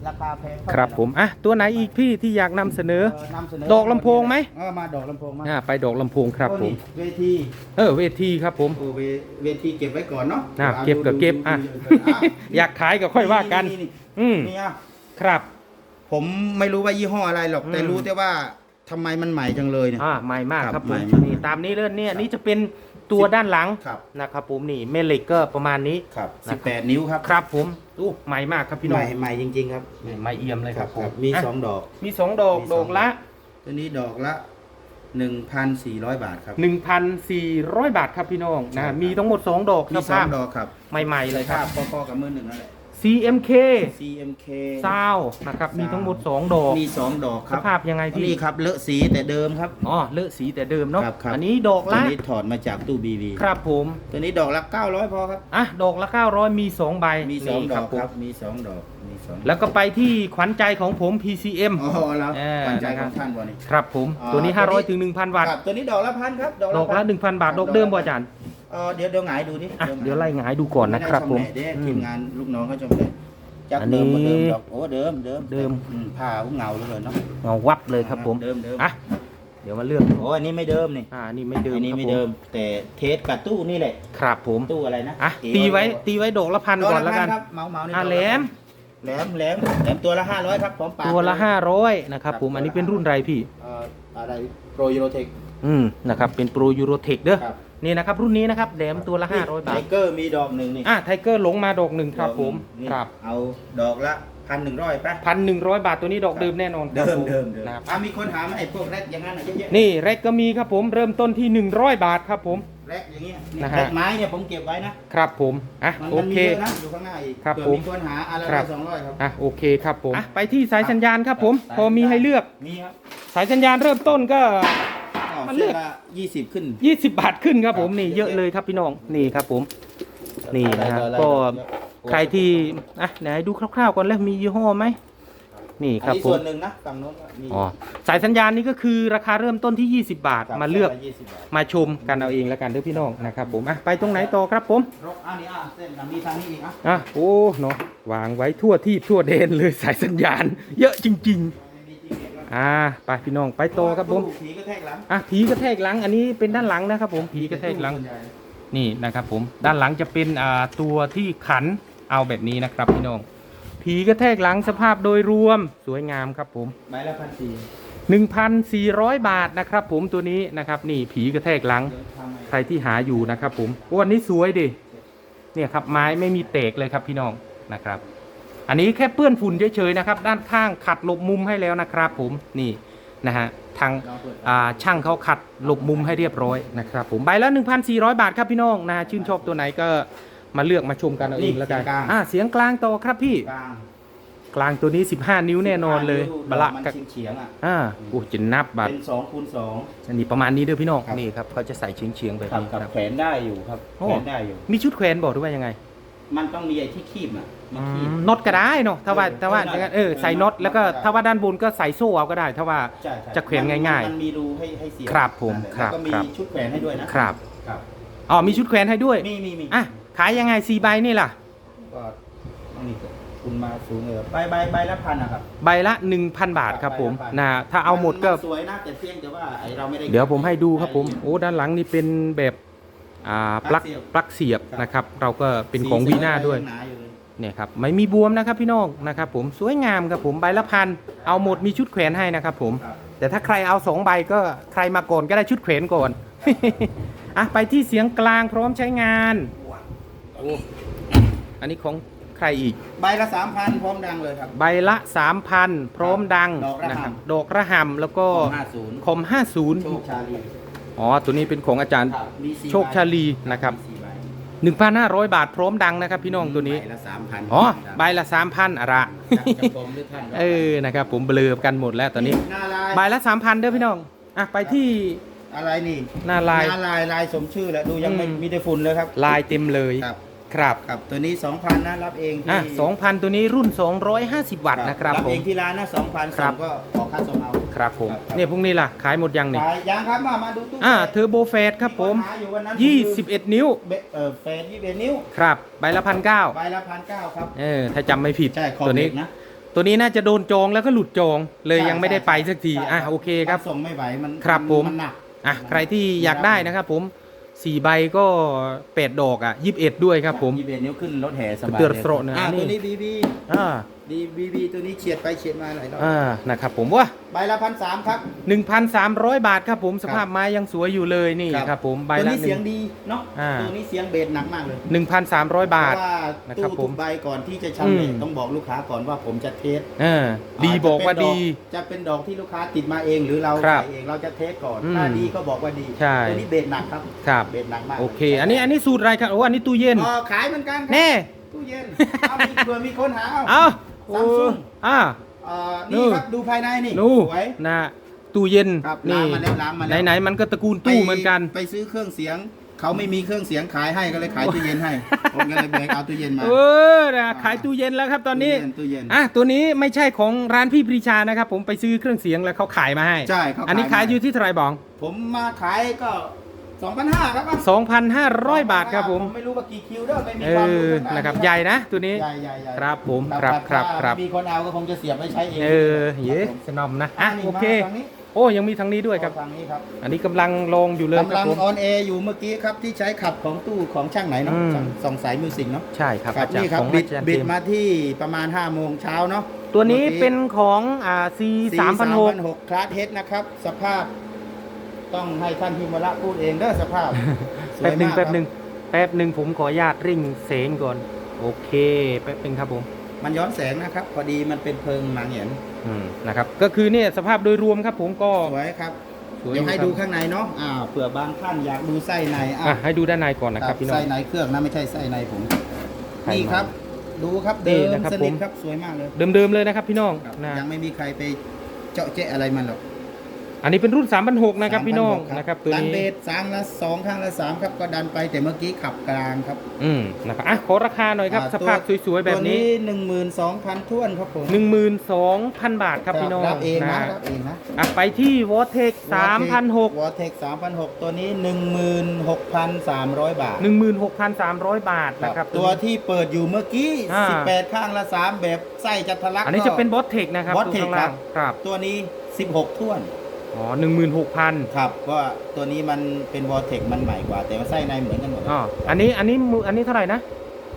Speaker 2: ราคาแพงเท่าไห
Speaker 1: ครับผมอะตัวไหนอีกพี่ที่อยากนำเสนอ
Speaker 2: เออนำเสน
Speaker 1: ดอกลำโพงไหม
Speaker 2: เออมาดอกลำโพงมา
Speaker 1: อะไปดอกลำโพงครับผม
Speaker 2: เวที
Speaker 1: เออเวทีครับผม
Speaker 2: โอ้เวเวทีเก็บไว้ก่อนเนาะ
Speaker 1: อะ
Speaker 2: อา
Speaker 1: เก็บกับ
Speaker 2: ดู
Speaker 1: เก็บ
Speaker 2: ดู
Speaker 1: อะ
Speaker 2: ดูดูอะ
Speaker 1: อยากขายก็ค่อยว่ากัน อืม
Speaker 2: นี่อะ
Speaker 1: ครับ
Speaker 2: ผมไม่รู้ว่ายี่ห้ออะไรหรอก
Speaker 1: อืม
Speaker 2: แต่รู้แต่ว่าทำไมมันใหม่จังเลยเนี่ย
Speaker 1: อ่าใหม่มาก
Speaker 2: ครับ
Speaker 1: ครับผ
Speaker 2: ใหม่
Speaker 1: ม
Speaker 2: มาก
Speaker 1: นี่ตามนี้เลยเนี่ยนี่จะเป็น ตัวด้านหลัง
Speaker 2: ครับ
Speaker 1: นะครับผมนี่แม่เหล็กก็ประมาณนี้
Speaker 2: ครับ
Speaker 1: นะครับ
Speaker 2: 18นิ้วครับ
Speaker 1: ครับผมอู้ใหม่มากครับพี่น้อง
Speaker 2: ใหม่ใหม่จริง ๆ ครับ
Speaker 1: นี่ใหม่เอี่ยมเลยครับผม
Speaker 2: มี
Speaker 1: อะ
Speaker 2: สองดอก
Speaker 1: มีสองดอก
Speaker 2: มีส
Speaker 1: ด
Speaker 2: อง
Speaker 1: อกละ
Speaker 2: ตัวนี้ดอกละ1,400บาทครับ
Speaker 1: 1,400 บาทครับพี่น้องนะ
Speaker 2: ใช่ครับ
Speaker 1: มีทั้งหมด 2 ดอก
Speaker 2: มี
Speaker 1: ส
Speaker 2: สอ
Speaker 1: ภางพ
Speaker 2: ดอกครับ
Speaker 1: ใหม่ๆเลยครับ
Speaker 2: พอๆกับมือหนึ่งนั่นแหละ
Speaker 1: CMK
Speaker 2: CMK
Speaker 1: ซาวนะครับ มีทั้งหมด 2 ดอก
Speaker 2: มีสองดอกค
Speaker 1: ส
Speaker 2: รับ
Speaker 1: ภาพยังไงพี่
Speaker 2: นี่ครับเลอะสีแต่เดิมครับ
Speaker 1: อ๋อเลอะสีแต่เดิมเนาะ
Speaker 2: ครับครับ
Speaker 1: อันนี้ดอก
Speaker 2: ตัว
Speaker 1: ละ
Speaker 2: นี้ถอดมาจากตู้บีบี
Speaker 1: ครับผม
Speaker 2: ตัวนี้ดอกละ900พอครับ
Speaker 1: อะ ดอกละ 900 มี 2 ใบ
Speaker 2: มีสอง
Speaker 1: นี่
Speaker 2: ดอก
Speaker 1: ผม
Speaker 2: ครับมีสองดอกมีสอง
Speaker 1: แล้วก็ไปที่ขวัญใจของผม PCM
Speaker 2: อ๋อแล้ว
Speaker 1: เออ
Speaker 2: ปันใจ
Speaker 1: นะค
Speaker 2: ข
Speaker 1: รับ
Speaker 2: องท่านบ่นี่
Speaker 1: ครับผม
Speaker 2: อ๋อ
Speaker 1: ตัวนี้
Speaker 2: ตัวนี้
Speaker 1: 500ถึง1,000บาท
Speaker 2: ครับตัวนี้ดอกละพันครับ
Speaker 1: ดอกละ 1,000 บาท ดอกเดิมบ่อาจารย์
Speaker 2: เออเดี๋ยวเดี๋ยวหงายดูดิ
Speaker 1: อะเดี๋ยวไล่หงายดูก่อนนะครับผม
Speaker 2: ไได้ชแหเด้
Speaker 1: อื
Speaker 2: ที
Speaker 1: ม
Speaker 2: มงานลูกน้องเขาชมเลยจาก
Speaker 1: อันนี้
Speaker 2: เดิมกว่าเดิมดอกโอ้เดิมเดิม
Speaker 1: เดิม
Speaker 2: อืผ้าหุ้เงาเลยเนาะ
Speaker 1: เงาวับเลยครับผม
Speaker 2: เดิมเดิม
Speaker 1: อะ เดี๋ยวมาเลือก
Speaker 2: โอ้อันนี้ไม่เดิมนี่
Speaker 1: อ่า นี่ไม่เดิม
Speaker 2: อันนี้
Speaker 1: ครับ
Speaker 2: ไม่
Speaker 1: ผ
Speaker 2: เดิม แต่เทสกับตู้นี่แหละ
Speaker 1: ครับผม
Speaker 2: ตู้อะไรนะ
Speaker 1: อะ
Speaker 2: เอ๋
Speaker 1: ตีไว้ ตีไว้ดอกละพัน
Speaker 2: ดอก
Speaker 1: ก่อน
Speaker 2: ละ
Speaker 1: แล้ว
Speaker 2: พั
Speaker 1: กัน
Speaker 2: นครับเมาเมานี่
Speaker 1: อะ
Speaker 2: ดก
Speaker 1: แหลม
Speaker 2: แหลมแหลมแหลมตัวละห้าร้อยครับพร้อมปาก
Speaker 1: ตัวละ
Speaker 2: เย
Speaker 1: ห้าร้อยนะครับผม อันนี้เป็นรุ่นไรพี่
Speaker 2: เอ่ออะไรโปรยูโรเทค
Speaker 1: อืม นะครับ เป็นโปรยูโรเทคเด้อ
Speaker 2: ครับ
Speaker 1: นี่นะครับ รุ่นนี้นะครับแหลมตัวละห้าร้อยบา
Speaker 2: ไท
Speaker 1: ท
Speaker 2: เกอร์มีดอกหนึ่งนี่
Speaker 1: อะไทเกอร์หลงมาดอกหนึ่งครับผม
Speaker 2: นี่
Speaker 1: ครับ
Speaker 2: เอาดอกละพันหนึ่งร้อยปะ
Speaker 1: พันหนึ่งร้อยบาทตัวนี้ดอกเดิมแน่นอนค
Speaker 2: เดิ
Speaker 1: รับ
Speaker 2: ม
Speaker 1: ผม
Speaker 2: เดิมเดิม
Speaker 1: นะครับ
Speaker 2: อะมีคนถามว่าไอ้พวกแรกอย่างนั้นอะเยอะๆ
Speaker 1: นี่แรกก็มีครับผมเริ่มต้นที่100บาทครับผม
Speaker 2: แรกอย่างเงี้ย
Speaker 1: นะฮะ
Speaker 2: แรกไม้เนี่ยผมเก็บไว้นะครับ
Speaker 1: ผมอะ
Speaker 2: มัน
Speaker 1: โอ
Speaker 2: มัน
Speaker 1: เค
Speaker 2: มีเยอะนะอยู่ข้างหน้าอีก
Speaker 1: ครับ
Speaker 2: เผื่อ
Speaker 1: ผม
Speaker 2: มีคนหาอะไร
Speaker 1: ครับ
Speaker 2: สองร้อยครับ
Speaker 1: อะโอเคครับผมอะไปที่สายสัญญาณครับผม
Speaker 2: สาย
Speaker 1: พอมีให้เลือก
Speaker 2: มีครับ
Speaker 1: สายสัญญาณเริ่มต้นก็
Speaker 2: ก็
Speaker 1: มันเลื
Speaker 2: เลื
Speaker 1: อ
Speaker 2: อกกละยี่สิบขึ้น
Speaker 1: 20บาทขึ้นครับผม
Speaker 2: ครับ
Speaker 1: นี่เยอะเลยครับพี่น้องนี่ครับผม นี่นะฮะ
Speaker 2: อะไรๆ
Speaker 1: ก็
Speaker 2: ๆ
Speaker 1: ใครที่อะไหนดูคร่าวๆก่อนแล้วมียี่ห้อไหมนี่
Speaker 2: อัน
Speaker 1: ครับ
Speaker 2: นี้
Speaker 1: ผ
Speaker 2: ส่
Speaker 1: ม
Speaker 2: วนหนึ่งนะฝั่งโน้นก็มี
Speaker 1: อ๋อสายสัญญาณนี้ก็คือราคาเริ่มต้นที่ 20 บาท
Speaker 2: ครับ
Speaker 1: มาเลือก
Speaker 2: ส้นละยี่สิบบาท
Speaker 1: มาชมกันเอาเองแล้วกันเด้อพี่น้องนะครับผมอะไปตรงไหนต่อครับผม
Speaker 2: รกอันนี้อะเส้นน่ะมีทางนี้อีกอะ
Speaker 1: อะโอ้เนาะวางไว้ทั่วที่ทั่วเดนเลยสายสัญญาณ เยอะจริง
Speaker 2: มีที่เก็บแล้ว
Speaker 1: ๆ อ่าไปพี่น้องไปต่อครับผม
Speaker 2: ผีก็แทกหลัง
Speaker 1: อะผีกระแทกหลังอันนี้เป็นด้านหลังนะครับผมผีกระแทกหลังนี่นะครับผมด้านหลังจะเป็นอ่าตัวที่ขันเอาแบบนี้นะครับพี่น้องผีกระแทกหลังสภาพโดยรวมสวยงามครับผม
Speaker 2: ใบละพันสี่
Speaker 1: 1,400 บาทนะครับผมตัวนี้นะครับนี่ผีกระแทกหลัง
Speaker 2: เดี๋ยวทำไง
Speaker 1: ใครที่หาอยู่นะครับผมโอ้อันนี้สวยดิเนี่ยครับไม้ไม่มีเตกเลยครับพี่น้องนะครับ อันนี้แค่เปื้อนฝุ่นเฉยๆนะครับ ด้านข้างขัดหลบมุมให้แล้วนะครับ ผมนี่นะฮะทาง
Speaker 2: ลองเปิด
Speaker 1: อ่าช่างเขาขัดหลบมุมให้เรียบร้อยนะครับ ผมใบละ1,400 บาทครับพี่น้องนะชื่นชอบตัวไหนก็มาเลือกมาชมกันเอาเองแล้วกันอ่าเสียงกลางต่อครับพี่
Speaker 2: กลาง
Speaker 1: กลางตัวนี้ 15 นิ้วแน่นอนเลย
Speaker 2: ดู
Speaker 1: บละ
Speaker 2: มัน
Speaker 1: กับ
Speaker 2: เฉียงๆอะ
Speaker 1: อ่าโอ้จะนับบาท
Speaker 2: เป็นสองคูณสอง
Speaker 1: อันนี้ประมาณนี้เด้อพี่น้อง
Speaker 2: ครับ
Speaker 1: นี่ครับเขาจะใส่เฉียงเฉียงๆแบบ
Speaker 2: ครับ
Speaker 1: นี้
Speaker 2: กับ
Speaker 1: ครับ
Speaker 2: แขวนได้อยู่ครับ
Speaker 1: โอ้
Speaker 2: แขวนได้อยู่
Speaker 1: มีชุดแขวนบอกด้วยว่ายังไง
Speaker 2: มันต้องมีไอ้ที่คีบอะมันคีบ
Speaker 1: น็อตก็ได้เนาะถ้าว่า
Speaker 2: เออ
Speaker 1: ถ้าว่า
Speaker 2: เออ
Speaker 1: อย่างนั้น
Speaker 2: ได้
Speaker 1: เออใส่น็อตแล้วก็
Speaker 2: ได้
Speaker 1: ถ้าว่าด้านบนก็ใส่โซ่เอาก็ได้ ถ้าว่า
Speaker 2: ใช่ใช่
Speaker 1: จะแขวนง่ายๆ
Speaker 2: มันมีรูให้ให้เสีย
Speaker 1: ครับผม
Speaker 2: นั่นแหละ
Speaker 1: ครับ
Speaker 2: แล้วก็มี
Speaker 1: ครับ
Speaker 2: ชุดแขวนให้ด้วยนะครับ ครับ
Speaker 1: อ๋อมีชุดแขวนให้ด้วย
Speaker 2: มีมีมี
Speaker 1: อะขายยังไงสี่ใบนี่ล่ะ
Speaker 2: ก็นี่ก็คุณมาสูงเลยใบใบใบละพันนะครับ
Speaker 1: ใบละ 1,000 บาทครับผม
Speaker 2: ใบละพัน
Speaker 1: นะถ้าเอาหมดก็
Speaker 2: นสวยนะแต่เพียงแต่ว่าไอเราไม่ได้
Speaker 1: เดี๋ยวผมให้ดูครับผม โอ้ด้านหลังนี่เป็นแบบอ่า ปลั๊ก
Speaker 2: ป
Speaker 1: ป
Speaker 2: ลั๊
Speaker 1: ลั๊
Speaker 2: ก
Speaker 1: ก
Speaker 2: เสี
Speaker 1: เสี
Speaker 2: ย
Speaker 1: ย
Speaker 2: บบ
Speaker 1: นะครับ เราก็เป็นของ
Speaker 2: สี
Speaker 1: วีน่าด้วย
Speaker 2: หนาอยู่เลย
Speaker 1: เนี่ยครับไม่มีบวมนะครับพี่น้องนะครับผมสวยงามครับผมใบละพันเอาหมดมีชุดแขวนให้นะครับผม
Speaker 2: ครับ
Speaker 1: แต่ถ้าใครเอาสองใบก็ใครมาก่อนก็ได้ชุดแขวนก่อนอะไปที่เสียงกลางพร้อมใช้งานโอ้อันนี้ของใครอีก
Speaker 2: ใบละสามพันพร้อมดังเลยครับ
Speaker 1: ใบละ3,000พร้อมดัง
Speaker 2: ดอกระหำ
Speaker 1: นะครับดอกระหำแล้วก็
Speaker 2: ห้าศูนย์
Speaker 1: คอม
Speaker 2: โชค
Speaker 1: 50
Speaker 2: ชาลี
Speaker 1: อ๋อ ตัวนี้เป็นของอาจารย์
Speaker 2: ครับมีสี่
Speaker 1: โชคชาลีนะครับ
Speaker 2: มีสี่ใบ
Speaker 1: 1,500 บาทพร้อมดังนะครับ พี่น้องตัวนี้
Speaker 2: ใบละสามพัน
Speaker 1: อ๋อ ใบละ 3,000อะระ
Speaker 2: จะกรมหรือท่าน
Speaker 1: เออ นะครับ ผมเบลอกันหมดแล้วตอนนี้
Speaker 2: หน้าลาย
Speaker 1: ใบละ 3,000เด้อพี่น้อง อะ ไปที่
Speaker 2: อะไรนี่
Speaker 1: หน้าลาย
Speaker 2: หน้าลายลายสมชื่อแล้วดูยังไม่
Speaker 1: อืม
Speaker 2: มีแต่ฝุ่นเลยครับ
Speaker 1: ลายเต็มเลย
Speaker 2: ครับ
Speaker 1: ครับ
Speaker 2: ครับตัวนี้สองพันนะรับเองที่
Speaker 1: อะ2,000 ตัวนี้รุ่น 250 วัตต์นะครับ
Speaker 2: รับ
Speaker 1: ผ
Speaker 2: เอ
Speaker 1: ม
Speaker 2: งที่ร้านนะสองพัน
Speaker 1: ครับ
Speaker 2: ก็ออกค่าส่งเอา
Speaker 1: ครับผม
Speaker 2: ครับ
Speaker 1: เนี่ยพวกนี้ล่ะ ขายหมดยังนี่
Speaker 2: ขายยังครับมามาดูตู้
Speaker 1: อ่าเทอร์โบเฟสครับผม
Speaker 2: หาอยู่วันนั้นผมลืม
Speaker 1: 21 นิ้ว
Speaker 2: เบเออเฟสยี่สิบเอ็ดนิ้ว
Speaker 1: ครับ ใบละพันเก้า
Speaker 2: ใบละพันเก้าครับ
Speaker 1: เออ ถ้าจำไม่ผิด
Speaker 2: ใช่ขอบ
Speaker 1: ตัว
Speaker 2: เด็
Speaker 1: นี้
Speaker 2: กนะ
Speaker 1: ตัวนี้น่าจะโดนจองแล้วก็หลุดจอง เลย
Speaker 2: ใช่
Speaker 1: ยังไม่ได้ไปสักที
Speaker 2: ใช่
Speaker 1: อะโอเคครับ
Speaker 2: ส่งไม่ไหวมัน
Speaker 1: ครับผม
Speaker 2: นหนัก
Speaker 1: อะใครที่อยากได้นะครับผมสี่ใบก็แปดดอกอะยี่สิบเอ็ดด้วยครับผม
Speaker 2: ยี่สิบเอ็ดนิ้วขึ้นรถแห่สบาย
Speaker 1: เตือนโสระนะ
Speaker 2: อ่า
Speaker 1: นี่
Speaker 2: ตัวนี้บีบี
Speaker 1: อ่า
Speaker 2: ดีบีบีตัวนี้เฉียดไปเฉียดมาหลายรอบ
Speaker 1: อ่านะครับผมว่า
Speaker 2: ใบละพันสามครับ
Speaker 1: 1,300 บาทครับผมสภาพไม้ยังสวยอยู่เลยนี่
Speaker 2: ครับ
Speaker 1: ครับผมใบ
Speaker 2: ตัว
Speaker 1: ละ
Speaker 2: นี้เสียงดีเนาะ
Speaker 1: อ่า
Speaker 2: ตัวนี้เสียงเบสหนักมากเลย
Speaker 1: 1,300 บาท
Speaker 2: เพราะว่า
Speaker 1: นะครับ
Speaker 2: ตู้
Speaker 1: ผ
Speaker 2: ทุ
Speaker 1: ม
Speaker 2: กใบก่อนที่จะชำเหล็ก
Speaker 1: อืม
Speaker 2: ต้องบอกลูกค้าก่อนว่าผมจะเทส
Speaker 1: เออดีบอกว่าดี
Speaker 2: จะเป็นดอกที่ลูกค้าติดมาเองหรือเรา
Speaker 1: ครับ
Speaker 2: ใส่เองเราจะเทสก่อน
Speaker 1: อืม
Speaker 2: ถ้าดีก็บอกว่าดี
Speaker 1: ใช่
Speaker 2: ตัวนี้เบสหนักครับ
Speaker 1: ครับ
Speaker 2: เบสหนักมาก
Speaker 1: โอเค อันนี้อันนี้สูตรอะไรครับโอ้อันนี้ตู้เย็น
Speaker 2: อ๋อขายเหมือนกันครับ
Speaker 1: แน่
Speaker 2: ตู้เย็นเอามีเผื่อมีคนหาเอา
Speaker 1: เอ้า
Speaker 2: ซัมซุง
Speaker 1: อ่า
Speaker 2: เอ่อ
Speaker 1: นู่
Speaker 2: นี่
Speaker 1: น
Speaker 2: ครับดูภายในนี่
Speaker 1: นู่
Speaker 2: สวย
Speaker 1: นะตู้เย็น
Speaker 2: ครับ
Speaker 1: นี่
Speaker 2: ล้างมาแล้วล้างมาแล้ว
Speaker 1: ไหนๆมันก็ตระกูลตู้เหมือนกัน
Speaker 2: ไปซื้อเครื่องเสียง เขาไม่มีเครื่องเสียงขายให้ก็เลยขายตู้เย็นให้ ผมก็เลยแบกเอาตู้เย็นมา
Speaker 1: เออนะขายตู้เย็นแล้วครับตอนนี้
Speaker 2: ตู้เย็นตู้เย็น
Speaker 1: อะตัวนี้ไม่ใช่ของร้านพี่ปรีชานะครับผมไปซื้อเครื่องเสียงแล้วเขาขายมาให้
Speaker 2: ใช่เขา
Speaker 1: อันนี้ขายอยู่ที่เท่าไหร่บอง
Speaker 2: ผมมาขายก็ 2,500ครับ
Speaker 1: 2,500 บาทครับผม
Speaker 2: ไม่รู้ว่ากี่คิวเด้อไม่มี
Speaker 1: เอ
Speaker 2: ความรู้
Speaker 1: อ
Speaker 2: เอง
Speaker 1: นะครับ ใหญ่นะ ตัวนี้
Speaker 2: ใหญ่ใหญ่ใหญ่
Speaker 1: ครับผม ครับครับ
Speaker 2: ถ้า
Speaker 1: ครับ
Speaker 2: มีคนเอาก็คงจะเสียบไว้ใช้เอง
Speaker 1: เออ เย้สนอมนะ อะ
Speaker 2: นี่
Speaker 1: โอเค
Speaker 2: มาทางนี้
Speaker 1: โอ้ ยังมีทางนี้ด้วยครับ
Speaker 2: ทางนี้ครับ
Speaker 1: อันนี้กำลังลงอยู่เลยค
Speaker 2: กำ
Speaker 1: รั
Speaker 2: ลั
Speaker 1: บ
Speaker 2: ง
Speaker 1: ผม
Speaker 2: ออนแอร์อยู่เมื่อกี้ครับที่ใช้ขับของตู้ของช่างไหนเนาะ
Speaker 1: อืม
Speaker 2: ช่างส่องสายมิวสิกเนาะ
Speaker 1: ใช่ครับ
Speaker 2: ครับ
Speaker 1: อาจาร
Speaker 2: นี่
Speaker 1: ย์
Speaker 2: ครั
Speaker 1: ข
Speaker 2: บ
Speaker 1: อง
Speaker 2: บิด
Speaker 1: อาจารย์
Speaker 2: บิด
Speaker 1: เจมส์
Speaker 2: มาที่ประมาณ5โมงเช้าเนาะ
Speaker 1: ตัวนี้เป็นของอ่า C 3 0 0
Speaker 2: 6คลาสเฮดนะครับ สภาพ ต้องให้ท่านพิมระพูดเองเด้อสภาพส
Speaker 1: แป๊
Speaker 2: วย
Speaker 1: บหนึ่ง
Speaker 2: มาก
Speaker 1: แป๊บหนึ่ง
Speaker 2: ครับ
Speaker 1: แป๊บหนึ่งผมขออนุญาตริ่งเสียงก่อน โอเคแป๊บหนึ่งครับผม
Speaker 2: มันย้อนแสงนะครับ พอดีมันเป็นเพลิงหมางเห็น
Speaker 1: อืมนะครับก็คือเนี่ยสภาพโดยรวมครับผมก็
Speaker 2: สวยครับ
Speaker 1: สวย
Speaker 2: เดี๋ยวให้
Speaker 1: ครับ
Speaker 2: ดูข้างในเนาะอ่าเผื่อบางท่านอยากดูไส้ในอะ
Speaker 1: อะให้ดูด้านในก่อนนะครับพี่น้อง
Speaker 2: ไส้ในเครื่องนะไม่ใช่ไส้ในผม
Speaker 1: ใคร
Speaker 2: นี่
Speaker 1: มา
Speaker 2: ครับ ดูครับ
Speaker 1: นี่
Speaker 2: เดิม
Speaker 1: นะครับ
Speaker 2: สนิท
Speaker 1: ผม
Speaker 2: ครับสวยมากเลย
Speaker 1: เดิมๆเลยนะครับพี่น้อง
Speaker 2: ครับ
Speaker 1: นะ
Speaker 2: ยังไม่มีใครไปเจาะเจะอะไรมันหรอก
Speaker 1: อันนี้เป็นรุ่น 3 6 0 0นะครับพี่น้อง
Speaker 2: 3,600
Speaker 1: นะครับตัว
Speaker 2: ดัน
Speaker 1: นี้
Speaker 2: เบสสามละสองข้างละสามครับก็ดันไปแต่เมื่อกี้ขับกลางครับ
Speaker 1: อืมนะครับอะขอราคาหน่อยครับ
Speaker 2: อ่
Speaker 1: สภาพสวยๆแบบนี้
Speaker 2: หนึ่งหมื่นสองพันท้วนครับผม
Speaker 1: 12,000 บาทครับพี่น้อง
Speaker 2: รับเองนะ
Speaker 1: นะ
Speaker 2: รับเองนะ
Speaker 1: อะไปที่วอเทค3,600
Speaker 2: วอเทคสามพันหกตัวนี้หนึ่งหมื่นหกพันสามร้อยบาท
Speaker 1: 16,300 บาทนะครับ
Speaker 2: ตัวที่เปิดอยู่เมื่อกี้
Speaker 1: อ่า
Speaker 2: สิบแปดข้างละสามแบบไส้จัทะลัก
Speaker 1: อันนี้จะเป็นบอสเทคนะครับ
Speaker 2: Botec
Speaker 1: ตัวข้างล่างครับ
Speaker 2: ตัวนี้ สิบหกท้วน
Speaker 1: อ๋อ16,000
Speaker 2: ครับว่าตัวนี้มันเป็นวอเทคมันใหม่กว่า แต่ว่าไส้ในเหมือนกันหมด
Speaker 1: อ๋ออันนี้อันนี้มืออันนี้เท่าไหร่นะ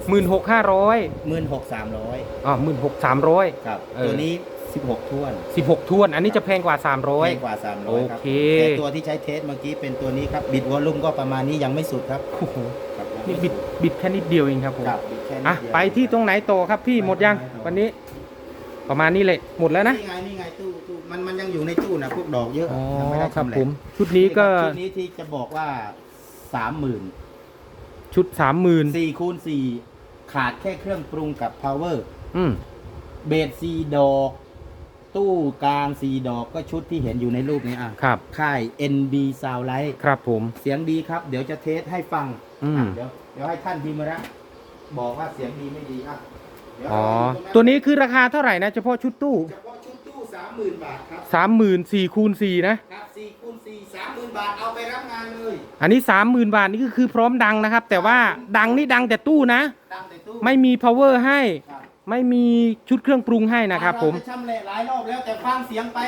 Speaker 1: 16,500
Speaker 2: หมื่นหกสามร้อย
Speaker 1: อ๋อ16,300
Speaker 2: ครับ
Speaker 1: เออ
Speaker 2: ตัวนี้สิบหกท้วน
Speaker 1: 16ท้วน อันนี้จะแพงกว่า
Speaker 2: แพ
Speaker 1: 300
Speaker 2: งกว่าสามร้
Speaker 1: โอ
Speaker 2: อยครับ
Speaker 1: เค
Speaker 2: แต่ตัวที่ใช้เทสเมื่อกี้เป็นตัวนี้ครับบิดวอลลุ่มก็ประมาณนี้ยังไม่สุดครับ
Speaker 1: โอ้โห
Speaker 2: ครับยัง
Speaker 1: นี่
Speaker 2: ไม่
Speaker 1: บิด
Speaker 2: สุ
Speaker 1: บิดแค่นิดเดียวเองครับผม
Speaker 2: ครับบิดแค่นิด
Speaker 1: อะ
Speaker 2: เดียว
Speaker 1: ไปที่ตรงไหนต่อครับพี่หมดยัง
Speaker 2: ไปตรงไหนต่อ
Speaker 1: วันนี้ ประมาณนี้เลยหมดแล้วนะ
Speaker 2: นี่ไงนี่ไงตู้ตู้มันมันยังอยู่ในตู้นะพวกดอกเยอะ
Speaker 1: อ๋อ
Speaker 2: ยังไม่ได้
Speaker 1: ครับ
Speaker 2: ชำแหละ
Speaker 1: ผมชุดนี้ก็
Speaker 2: ชุดนี้ที่จะบอกว่าสามหมื่น
Speaker 1: ชุด30,000
Speaker 2: สี่คูณสี่ขาดแค่เครื่องปรุงกับ power
Speaker 1: อืม
Speaker 2: เบสซีดอก ตู้กลางซีดอกก็ชุดที่เห็นอยู่ในรูปนี้อะ
Speaker 1: ครับ
Speaker 2: ค่าย NB Soundlight
Speaker 1: ครับผม
Speaker 2: เสียงดีครับ เดี๋ยวจะเทสให้ฟัง
Speaker 1: อืม
Speaker 2: อะเดี๋ยวเดี๋ยวให้ท่านพิมระบอกว่าเสียงดีไม่ดีอะเดี๋ยว
Speaker 1: อ๋อ
Speaker 2: เอาตรง
Speaker 1: ตัวนี้คือราคาเท่าไหร่นะเฉพาะชุดตู้
Speaker 2: เฉพาะชุดตู้สามหมื่นบาทครับ
Speaker 1: 30,000 4คูณ4นะ
Speaker 2: ครับสี่คูณสี่สามหมื่นบาทเอาไปรับงานเลย
Speaker 1: อันนี้30,000บาทนี่ก็คือพร้อมดังนะครับ แต่ว่าดังนี่ดังแต่ตู้นะ
Speaker 2: ดังในตู้
Speaker 1: ไม่มี power ให้
Speaker 2: ครับ
Speaker 1: ไม่มีชุดเครื่องปรุงให้นะครับผม
Speaker 2: เาจชำแหละหลายรอบแล้วแต่ฟังเสียงไป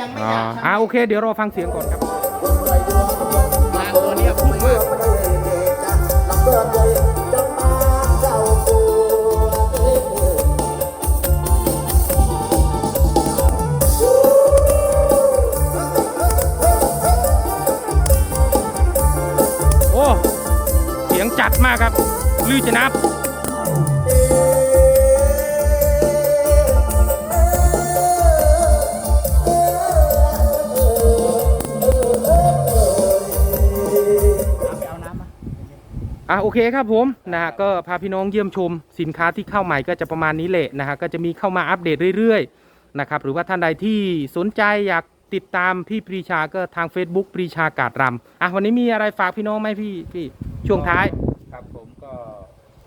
Speaker 2: ยังไม่
Speaker 1: อ๋
Speaker 2: อ
Speaker 1: อยา
Speaker 2: กชำแหละ
Speaker 1: อ่าโอเค เดี๋ยวรอฟังเสียงก่อนครับ
Speaker 2: กลางตัวเนี้ยพุ่งมากา
Speaker 1: กครับลือจะนับ
Speaker 2: ไปเอาน้ำมา
Speaker 1: อะโอเคครับผมนะฮะก็พาพี่น้องเยี่ยมชมสินค้าที่เข้าใหม่ก็จะประมาณนี้แหละนะฮะก็จะมีเข้ามาอัปเดตเรื่อยๆนะครับหรือว่าท่านใดที่สนใจอยากติดตามพี่ปรีชาก็ทาง Facebook ปรีชากาดรำอะวันนี้มีอะไรฝากพี่น้องไหมพี่พี่ช่วงท้าย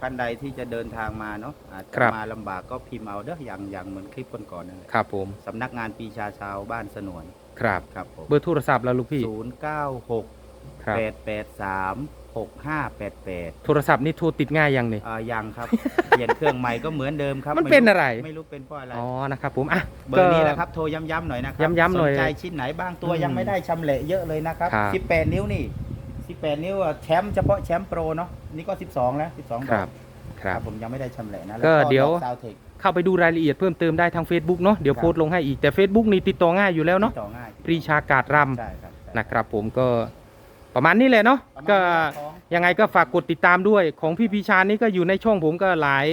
Speaker 2: ท่านใดที่จะเดินทางมาเนาะอาจ
Speaker 1: ครั
Speaker 2: จะ
Speaker 1: บ
Speaker 2: มาลำบากก็พิมพ์เอาเด้ออย่างอย่างเหมือนคลิปก่อนๆนั่นแหละ
Speaker 1: ครับผม
Speaker 2: สำนักงานปีชาชาวบ้านสนวน
Speaker 1: ครับ
Speaker 2: ครับผม
Speaker 1: เบอร์โทรศัพท์แล้วลูกพี่
Speaker 2: ศูนย์เก้าหก
Speaker 1: ครับ
Speaker 2: แปดแปดสามหกห้าแปดแปด
Speaker 1: โทรศัพท์นี่โทรติดง่ายยังนี่
Speaker 2: อ่ายังครับ เปลี่ยนเครื่องใหม่ก็เหมือนเดิมครับ
Speaker 1: มันเป็นอะไร
Speaker 2: ไม่รู้เป็นเพราะอะไร
Speaker 1: อ๋อนะครับผมอะ
Speaker 2: เบอร์นี้แหละครับ โทรย้ำๆหน่อยนะครั
Speaker 1: ย้ำๆหน่อย
Speaker 2: สนใจชิ้นไหนบ้างตัว
Speaker 1: อืม
Speaker 2: ยังไม่ได้ชำแหละเยอะเลยนะครับ
Speaker 1: ครับ
Speaker 2: 18 นิ้วนี่ 18 นิ้วอะแชมป์เฉพาะแชมป์โปรเนาะนี่ก็ 12 แล้ว 12
Speaker 1: ครับครับ
Speaker 2: ผมยังไม่ได้ชำแหละนะ
Speaker 1: ก็เดี๋ยว
Speaker 2: ซาวเทค
Speaker 1: เข้าไปดูรายละเอียดเพิ่มเติมได้ทาง Facebook เนาะเดี๋ยว
Speaker 2: ครับ
Speaker 1: โพสต์ลงให้อีกแต่ Facebook นี่ติดต่อง่ายอยู่แล้วเนาะ
Speaker 2: ต่อง่าย
Speaker 1: ปรีชากาดรำ
Speaker 2: ใช่ครับใช่
Speaker 1: นะครับผมก็ประมาณนี้แหละเนาะ
Speaker 2: ประมาณ
Speaker 1: ก็
Speaker 2: นี้ของ
Speaker 1: ยังไงก็ฝากกดติดตามด้วยของพี่พีชานี่ก็อยู่ในช่องผมก็หลาย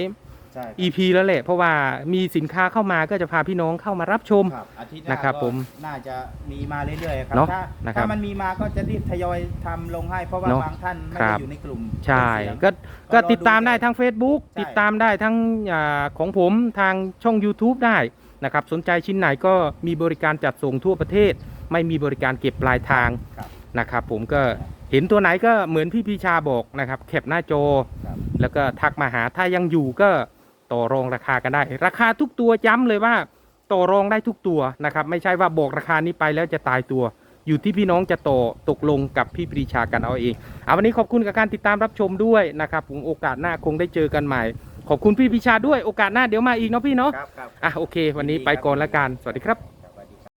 Speaker 2: ใช่ครับ
Speaker 1: EP แล้วแหละ เพราะว่ามีสินค้าเข้ามาก็จะพาพี่น้องเข้ามารับชม
Speaker 2: ครับอาทิตย์ห
Speaker 1: นะ
Speaker 2: น้า
Speaker 1: ครับ
Speaker 2: ก็
Speaker 1: ผม
Speaker 2: น่าจะมีมาเรื่อยๆครับ
Speaker 1: เนอะ
Speaker 2: ถ้า
Speaker 1: นะครับ
Speaker 2: ถ้ามันมีมาก็จะรีบทยอยทำลงให้ เพราะว่า
Speaker 1: เนอะ
Speaker 2: บางท่านไม่
Speaker 1: ครั
Speaker 2: ได้
Speaker 1: บ
Speaker 2: อยู่ในกลุ่ม
Speaker 1: ใช่
Speaker 2: เสียง
Speaker 1: ก็
Speaker 2: ก็
Speaker 1: ก็
Speaker 2: รอ
Speaker 1: ติดตาม
Speaker 2: ดู
Speaker 1: ได้
Speaker 2: ได้
Speaker 1: ทั้ง Facebook
Speaker 2: ใช่
Speaker 1: ติดตามได้ทั้งอาของผมทางช่อง YouTube ได้นะครับสนใจชิ้นไหนก็มีบริการจัดส่งทั่วประเทศ ไม่มีบริการเก็บปลายทาง
Speaker 2: ครับ
Speaker 1: นะครับผมก็เห็นตัวไหนก็เหมือนพี่พีชาบอกนะครับแคปหน้าจอ
Speaker 2: ครับ
Speaker 1: แล้วก็ทักมาหาถ้ายังอยู่ก็ ต่อรองราคากันได้ ราคาทุกตัวย้ำเลยว่าต่อรองได้ทุกตัวนะครับ ไม่ใช่ว่าบอกราคานี้ไปแล้วจะตายตัว อยู่ที่พี่น้องจะต่อตกลงกับพี่ปรีชากันเอาเองเอาวันนี้ขอบคุณกับการติดตามรับชมด้วยนะครับผมโอกาสหน้าคงได้เจอกันใหม่ ขอบคุณพี่ปรีชาด้วยโอกาสหน้าเดี๋ยวมาอีกเนาะพี่เนาะ
Speaker 2: ครับครับ
Speaker 1: อะโอเค วันนี้ไปก่อนละกันสวัสดีครับ